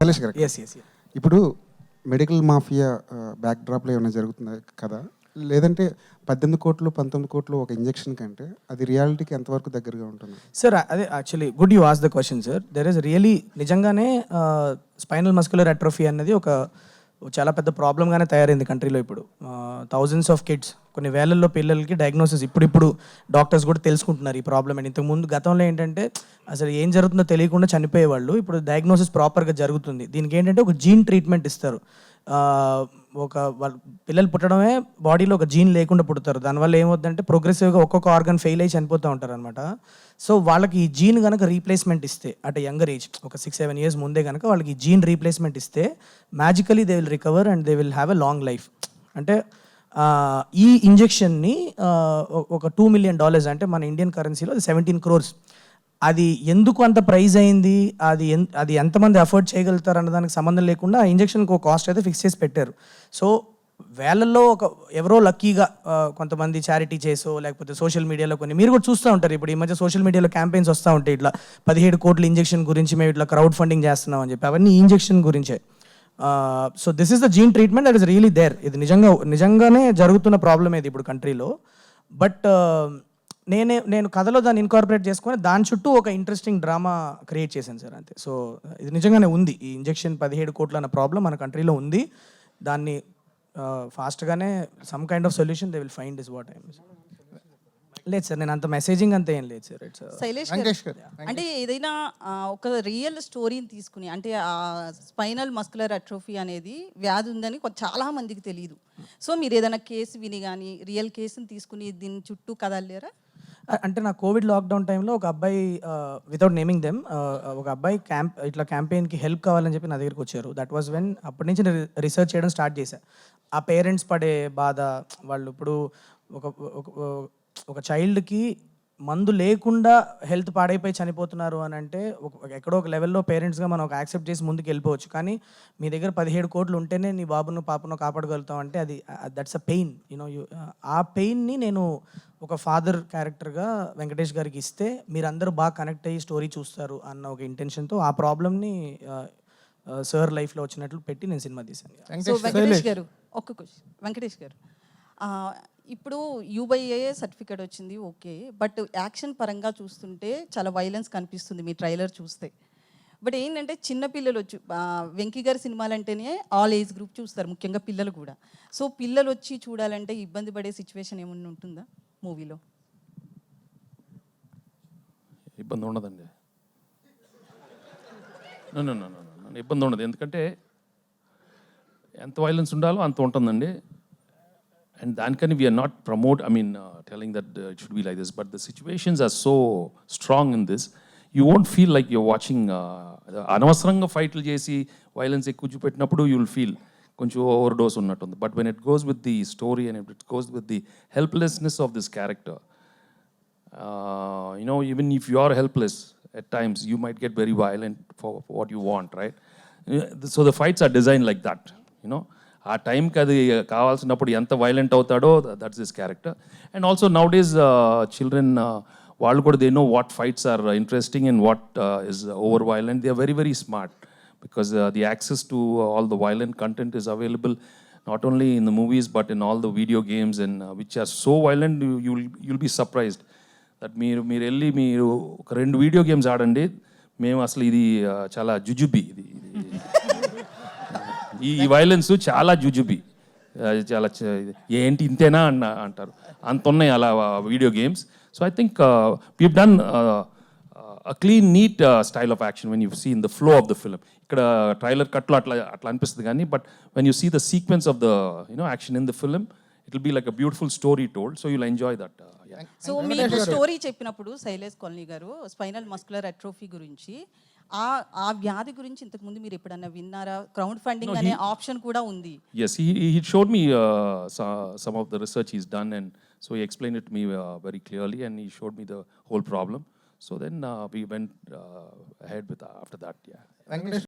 గారు yes yes ఇప్పుడు medical mafia back డ్రాప్లో ఏమైనా జరుగుతుంది కదా? లేదంటే పద్దెనిమిది కోట్లు పంతొమ్మిది కోట్లు ఒక ఇంజెక్షన్ కంటే అది రియాలిటీకి ఎంతవరకు దగ్గరగా ఉంటుంది? సార్ అదే actually good you as the question sir there is really నిజంగానే స్పైనల్ మస్కులర్ అట్రోఫీ అనేది ఒక చాలా పెద్ద ప్రాబ్లంగానే తయారైంది కంట్రీలో ఇప్పుడు. థౌజండ్స్ ఆఫ్ కిడ్స్ కొన్ని వేలల్లో పిల్లలకి డయాగ్నోసిస్ ఇప్పుడిప్పుడు డాక్టర్స్ కూడా తెలుసుకుంటున్నారు ఈ ప్రాబ్లం అని. ఇంతకుముందు గతంలో ఏంటంటే అసలు ఏం జరుగుతుందో తెలియకుండా చనిపోయేవాళ్ళు. ఇప్పుడు డయాగ్నోసిస్ ప్రాపర్గా జరుగుతుంది. దీనికి ఏంటంటే ఒక జీన్ ట్రీట్మెంట్ ఇస్తారు. ఒక వాళ్ళ పిల్లలు పుట్టడమే బాడీలో ఒక జీన్ లేకుండా పుడతారు. దానివల్ల ఏమవుతుందంటే ప్రోగ్రెసివ్గా ఒక్కొక్క ఆర్గన్ ఫెయిల్ అయ్యి చనిపోతూ ఉంటారు అనమాట సో వాళ్ళకి ఈ జీన్ కనుక రీప్లేస్మెంట్ ఇస్తే అట్ యంగర్ ఏజ్ ఒక సిక్స్ సెవెన్ ఇయర్స్ ముందే కనుక వాళ్ళకి ఈ జీన్ రీప్లేస్మెంట్ ఇస్తే magically they will recover and they will have a long life. అంటే ఈ ఇంజెక్షన్ని ఒక టూ మిలియన్ డాలర్స్ అంటే మన ఇండియన్ కరెన్సీలో సెవెంటీన్ క్రోర్స్. అది ఎందుకు అంత ప్రైజ్ అయింది? అది అది ఎంతమంది అఫోర్డ్ చేయగలుగుతారు అన్న దానికి సంబంధం లేకుండా ఆ ఇంజక్షన్కి ఒక కాస్ట్ అయితే ఫిక్స్ చేసి పెట్టారు. సో వేలల్లో ఒక ఎవరో లక్కీగా కొంతమంది చారిటీ చేసో లేకపోతే సోషల్ మీడియాలో కొన్ని మీరు కూడా చూస్తూ ఉంటారు. ఇప్పుడు ఈ మధ్య సోషల్ మీడియాలో క్యాంపెయిన్స్ వస్తూ ఉంటాయి. ఇట్లా పదిహేడు కోట్ల ఇంజెక్షన్ గురించి మేము ఇట్లా క్రౌడ్ ఫండింగ్ చేస్తున్నాం అని చెప్పి అవన్నీ ఇంజెక్షన్ గురించే. So this is the gene treatment that is really there ఇది నిజంగా నిజంగానే జరుగుతున్న ప్రాబ్లం ఇది ఇప్పుడు కంట్రీలో బట్ నేనే నేను కథలో దాన్ని ఇన్కార్పొరేట్ చేసుకొని దాని చుట్టూ ఒక ఇంట్రెస్టింగ్ డ్రామా క్రియేట్ చేశాను సార్ అంతే. సో ఇది నిజంగానే ఉంది. ఈ ఇంజెక్షన్ పదిహేడు కోట్ల అన్న ప్రాబ్లం మన కంట్రీలో ఉంది. దాన్ని ఫాస్ట్గానే some kind of solution they will find is what I'm లేదు సార్ నేను అంత మెసేజింగ్ అంత ఏం లేదు సార్. ఇట్స్ శైలేష్ అంటే ఏదైనా ఒక రియల్ స్టోరీని తీసుకుని అంటే ఆ స్పైనల్ మస్కులర్ అట్రోఫీ అనేది వ్యాధి ఉందని కొ- చాలా మందికి తెలియదు సో మీరు ఏదైనా కేసు విని కానీ రియల్ కేసుని తీసుకుని దీని చుట్టూ కదలేరా అ- అంటే నా కోవిడ్ లాక్డౌన్ టైంలో ఒక అబ్బాయి వితౌట్ నేమింగ్ దెమ్ ఒక అబ్బాయి క్యాంప్ ఇట్లా క్యాంపెయిన్కి హెల్ప్ కావాలని చెప్పి నా దగ్గరికి వచ్చారు. దట్ వాజ్ వెన్ అప్పటి నుంచి నేను రీసెర్చ్ చేయడం స్టార్ట్ చేశాను ఆ పేరెంట్స్ పడే బాధ వాళ్ళు ఇప్పుడు ఒక ఒక- ఒక చైల్డ్కి మందు లేకుండా హెల్త్ పాడైపోయి చనిపోతున్నారు అని అంటే ఒక ఎక్కడో ఒక లెవెల్లో పేరెంట్స్గా మనం ఒక యాక్సెప్ట్ చేసి ముందుకు వెళ్ళిపోవచ్చు. కానీ మీ దగ్గర పదిహేడు కోట్లు ఉంటేనే నీ బాబును పాపను కాపాడగలుగుతాం అంటే అది that's a pain you know you ఆ పెయిన్ని నేను ఒక ఫాదర్ క్యారెక్టర్గా వెంకటేష్ గారికి ఇస్తే మీరందరూ బాగా కనెక్ట్ అయ్యి స్టోరీ చూస్తారు అన్న ఒక ఇంటెన్షన్తో ఆ ప్రాబ్లమ్ని సార్ లైఫ్లో వచ్చినట్లు పెట్టి నేను సినిమా తీశాను. వెంకటేష్ గారు ఒక్క క్వశ్చన్. వెంకటేష్ గారు ఆ, ఇప్పుడు యూబైఏ సర్టిఫికేట్ వచ్చింది ఓకే. బట్ యాక్షన్ పరంగా చూస్తుంటే చాలా వైలెన్స్ కనిపిస్తుంది మీ ట్రైలర్ చూస్తే. బట్ ఏంటంటే చిన్నపిల్లలు వచ్చి వెంకీ గారి సినిమాలు అంటేనే ఆల్ ఏజ్ గ్రూప్ చూస్తారు ముఖ్యంగా పిల్లలు కూడా. సో పిల్లలు వచ్చి చూడాలంటే ఇబ్బంది పడే సిచ్యువేషన్ ఏమన్నా ఉంటుందా మూవీలో? ఇబ్బంది ఉండదండి. ఇబ్బంది ఉండదు. ఎందుకంటే ఎంత వైలెన్స్ ఉండాలో అంత ఉంటుందండి. అండ్ దానికని we're not promote I mean telling that it should be like this but the situations are so strong in this you won't feel like you're watching అనవసరంగా ఫైట్లు చేసి వైలెన్స్ ఎక్కువ చూపెట్టినప్పుడు యూ విల్ ఫీల్ కొంచెం over dose ఉన్నట్టుంది but when it goes with the story and it goes with the helplessness of this character uh, you know, even if you are helpless at times, you might get very violent for what you want, right? Uh, So the fights are designed like that, you know. ఆ టైంకి అది కావాల్సినప్పుడు ఎంత violent అవుతాడో that's this character and also nowadays children uh, వాళ్ళు కూడా they know what fights are interesting and what is over violent they are very very smart because uh, the access to uh, all the violent content is available not only in the movies but in all the video games and uh, which are so violent you, you'll you'll be surprised that మీరు మీరు వెళ్ళి మీరు ఒక రెండు video games ఆడండి మేము అసలు ఇది uh, చాలా జుజుబి ఇది ఇది- ఈ వైలెన్స్ చాలా జుజుబి. చాలా ఏంటి ఇంతేనా అన్న అంటారు. అంత ఉన్నాయి అలా video games so I think we done a clean neat style of action when you see in the flow of the film ఇక్కడ ట్రైలర్ కట్లో అట్లా అట్లా అనిపిస్తుంది కానీ but when you see the sequence of the you know action in the film it will be like a beautiful story told so you'll enjoy that so మీకు story చెప్పినప్పుడు శైలేష్ కాలనీ గారు spinal muscular atrophy గురించి ఆ ఆ వ్యాధి గురించి ఇంతకుముందు మీరు ఎప్పుడన్నా విన్నారా క్రౌడ్ ఫండింగ్ అనే ఆప్షన్ కూడా ఉంది Yes, he, he showed me uh, so, some of the research he's done, and so he explained it to me uh, very clearly, and he showed me the whole problem. So then uh, we went uh, ahead with after that. Yeah. Venkatesh